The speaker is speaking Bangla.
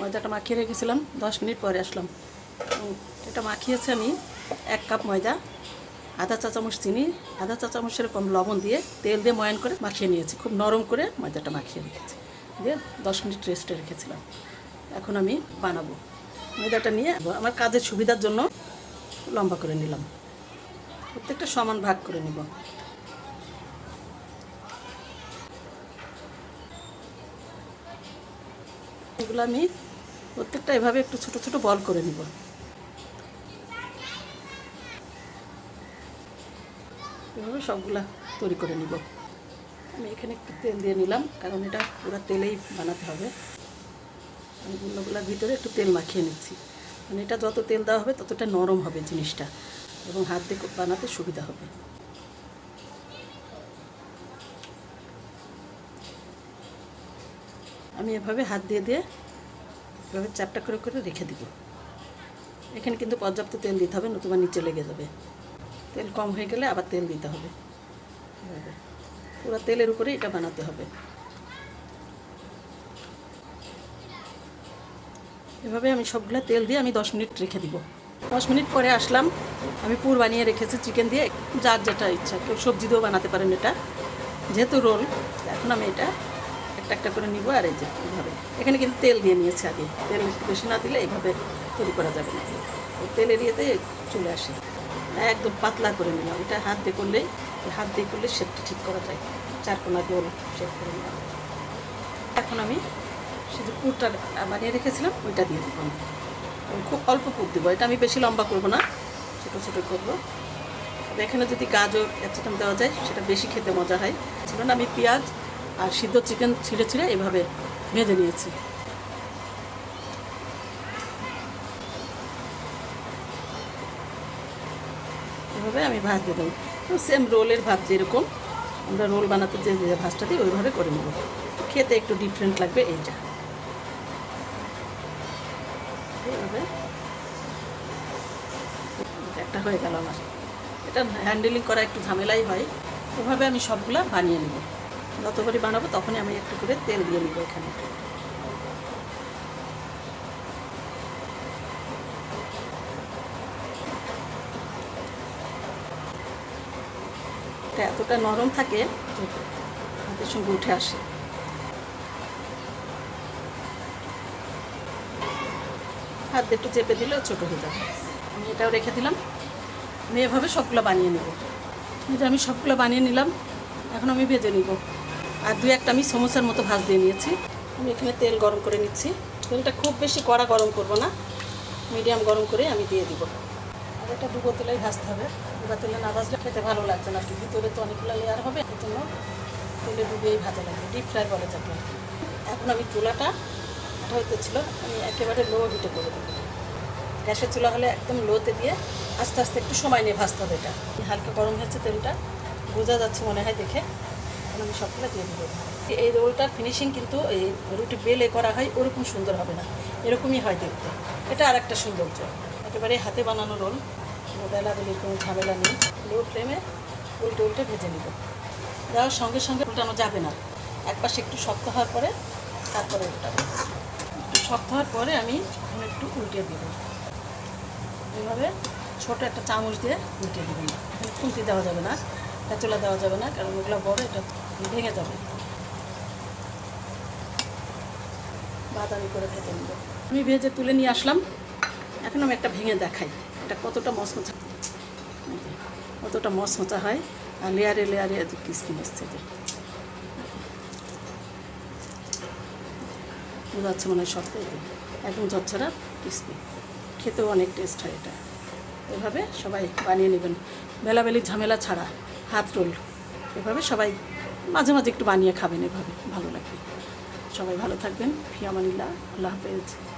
ময়দাটা মাখিয়ে রেখেছিলাম, দশ মিনিট পরে আসলাম। এটা মাখিয়েছি আমি এক কাপ ময়দা আধা চা চামচ চিনি আধা চা চামচ কম লবণ দিয়ে তেল দিয়ে ময়ান করে মাখিয়ে নিয়েছি। খুব নরম করে ময়দাটা মাখিয়ে রেখেছি। দিয়ে দশ মিনিট রেস্টে রেখেছিলাম। এখন আমি বানাবো। ময়দাটা নিয়ে আমার কাজের সুবিধার জন্য লম্বা করে নিলাম। প্রত্যেকটা সমান ভাগ করে নিব। এগুলো আমি প্রত্যেকটা এভাবে একটু ছোট ছোট বল করে নিব। এভাবে সবগুলা তৈরি করে নিব। আমি এখানে একটু তেল দিয়ে নিলাম, কারণ এটা পুরো তেলেই বানাতে হবে। আমি গুলোগুলোর ভিতরে একটু তেল মাখিয়ে নিচ্ছি। মানে এটা যত তেল দেওয়া হবে, ততটা নরম হবে জিনিসটা, এবং হাত দিয়ে বানাতে সুবিধা হবে। আমি এভাবে হাত দিয়ে দিয়ে এভাবে চারটা করে করে রেখে দিব। এখানে কিন্তু পর্যাপ্ত তেল দিতে হবে, নতুবা নিচে লেগে যাবে। তেল কম হয়ে গেলে আবার তেল দিতে হবে। পুরো তেলের উপরে এটা বানাতে হবে। এভাবে আমি সবগুলো তেল দিয়ে আমি দশ মিনিট রেখে দিব। দশ মিনিট পরে আসলাম, আমি পুর বানিয়ে রেখেছি চিকেন দিয়ে, যার যেটা ইচ্ছা। কেউ সবজি দিয়েও বানাতে পারেন এটা। যেহেতু রোল, এখন আমি এটা একটা একটা করে নিব আর এই যে এইভাবে। এখানে কিন্তু তেল দিয়ে নিয়েছে আগে। তেল একটু বেশি না দিলে এইভাবে তৈরি করা যাবে না। তেলের ইয়েতে চলে আসে। একদম পাতলা করে নিলাম। এটা হাত দিয়ে করলেই, হাত দিয়ে করলে শেপটা ঠিক করা যায়। চারকোনা গোল শেপ করে নিলাম। এখন আমি সে যে পুরটা বানিয়ে রেখেছিলাম, ওইটা দিয়ে দেবো খুব অল্প পুর দেবো। এটা আমি বেশি লম্বা করব না। ছোটো ছোটো করব। এখানে যদি গাজর ক্যাপসিকাম দেওয়া যায়, সেটা বেশি খেতে মজা হয়। ছিল না আমি পেঁয়াজ আর সিদ্ধ চিকেন ছিঁড়ে ছিঁড়ে এভাবে ভেজে নিয়েছি। এভাবে আমি ভাজ দিয়ে দেবো। সেম রোলের ভাত যেরকম, আমরা রোল বানাতে যে ভাজটা দিই, ওইভাবে করে নেব। খেতে একটু ডিফারেন্ট লাগবে এইটা। একটা হয়ে গেল আমার। এটা হ্যান্ডেলিং করা একটু ঝামেলাই হয়। ওভাবে আমি সবগুলা বানিয়ে নেব। যত করে বানাবো, তখনই আমি একটু করে তেল দিয়ে নেব এখানে। এতটা নরম থাকে, হাতের সঙ্গে উঠে আসে। হাত একটু চেপে দিলেও ছোটো হয়ে যাবে। আমি এটাও রেখে দিলাম। আমি এভাবে সবগুলো বানিয়ে নেব। এটা আমি সবগুলো বানিয়ে নিলাম, এখন আমি ভেজে নিব। আর দু একটা আমি সমোসার মতো ভাজ দিয়ে নিয়েছি। আমি এখানে তেল গরম করে নিচ্ছি। তেলটা খুব বেশি কড়া গরম করব না। মিডিয়াম গরম করে আমি দিয়ে দিব। আর এটা ডুবো তেলেই ভাজতে হবে। ডুবা তেলে না ভাজলে খেতে ভালো লাগবে না। ভিতরে তো অনেকগুলো লেয়ার হবে, এই জন্য তেলে ডুবেই ভাজা লাগবে। ডিপ ফ্রাই বলে যাবে এখন আমি চুলাটা হয়তো ছিল, আমি একেবারে লো হিটে করে দেবো। গ্যাসের চুলা হলে একদম লোতে দিয়ে আস্তে আস্তে একটু সময় নিয়ে ভাজতে হবে এটা। হালকা গরম হয়েছে তেলটা। বোঝা যাচ্ছে মনে হয় দেখে। এখন আমি সবগুলো দিয়ে দেবো এই রোলটার ফিনিশিং কিন্তু এই রুটি বেলে করা হয়, ওরকম সুন্দর হবে না। এরকমই হয় দেখতে। এটা আর একটা সৌন্দর্য। একেবারে হাতে বানানো রোল। বেলা বেলির কোনো ঝামেলা নেই। লো ফ্লেমে উল্টে উল্টে ভেজে নিব। দেওয়ার সঙ্গে সঙ্গে উল্টানো যাবে না। এক পাশে একটু শক্ত হওয়ার পরে তারপরে উল্টাবো। একটু শক্ত হওয়ার পরে আমি একটু উল্টে দেবো। এইভাবে ছোট একটা চামচ দিয়ে উল্টে দেবেন খুন্তি দেওয়া যাবে না। পেঁচলা দেওয়া যাবে না কারণ ওগুলো বড় এটা ভেঙে যাবে। বাদামি করে ভেজে নেব। আমি ভেজে তুলে নিয়ে আসলাম। এখন আমি একটা ভেঙে দেখাই এটা কতটা যে, কতটা মচমচা হয় আর লেয়ারে লেয়ারে এত কিসকিন এসছে যে। যাচ্ছে মনে হয় শক্ত একদম ঝরঝরা ক্রিসপি খেতেও অনেক টেস্ট হয় এটা। এভাবে সবাই বানিয়ে নেবেন। বেলাবেলি ঝামেলা ছাড়া। হাত রোল এভাবে সবাই মাঝে মাঝে একটু বানিয়ে খাবেন এভাবে, ভালো লাগবে। সবাই ভালো থাকবেন। ফিয়ামানিল্লা আল্লাহ হাফেজ।